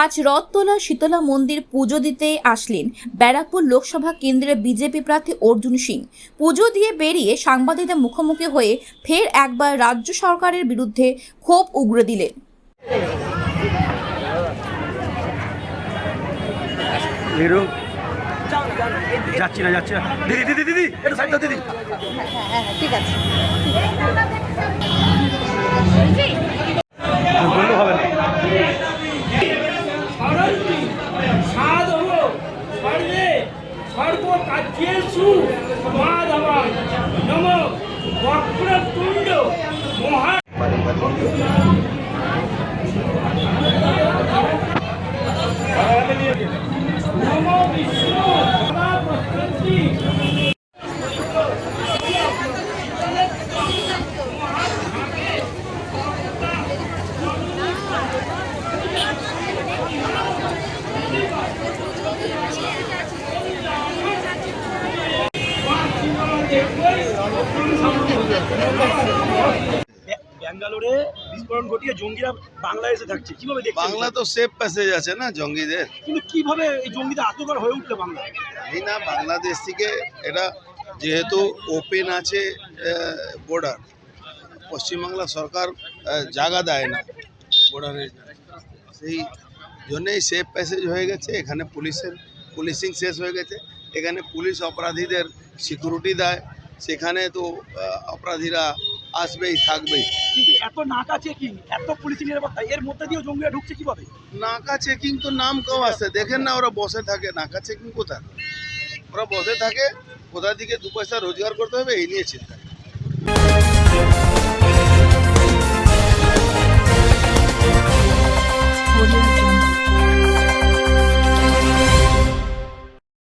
আজ রথতলা শীতলা মন্দির পুজো দিতে আসলেন ব্যারাকপুর লোকসভা কেন্দ্রের বিজেপি প্রার্থী অর্জুন সিং। পুজো দিয়ে বেরিয়ে সাংবাদিকদের মুখোমুখি হয়ে ফের একবার রাজ্য সরকারের বিরুদ্ধে ক্ষোভ উগরে দিলেন। হিরো যাচ্ছি না যাচ্ছি না। দিদি দিদি দিদি একটু সাইড দাও দিদি। বললেও માધવા નમો વક્રતુંડ ব্যাঙ্গালোরে বিস্ফোরণ ঘটিয়ে জঙ্গিরা বাংলাদেশে থাকছে। কীভাবে দেখছেন বাংলা তো সেফ প্যাসেজ আছে না জঙ্গিদের। কিন্তু কীভাবে এই জঙ্গিদের আত্মকার হয়ে উঠল বাংলা এই না বাংলাদেশ থেকে এটা যেহেতু ওপেন আছে বর্ডার পশ্চিমবাংলা সরকার জায়গা দেয় না বর্ডারে সেই জন্যেই সেফ প্যাসেজ হয়ে গেছে এখানে পুলিশের পুলিশিং শেষ হয়ে গেছে। এখানে পুলিশ অপরাধীদের সিকিউরিটি দেয় সেখানে তো অপরাধীরা আসবেই থাকবেই। কিন্তু এত নাকা চেকিং এত পুলিশ নিরাপত্তা এর মধ্যে দিয়েও জঙ্গিরা ঢুকছে কীভাবে? নাকা চেকিং তো নাম কেউ আছে। দেখেন না ওরা বসে থাকে। নাকা চেকিং কোথায়? ওরা বসে থাকে কোথা থেকে দু পয়সা রোজগার করতে হবে এই নিয়ে চিন্তা।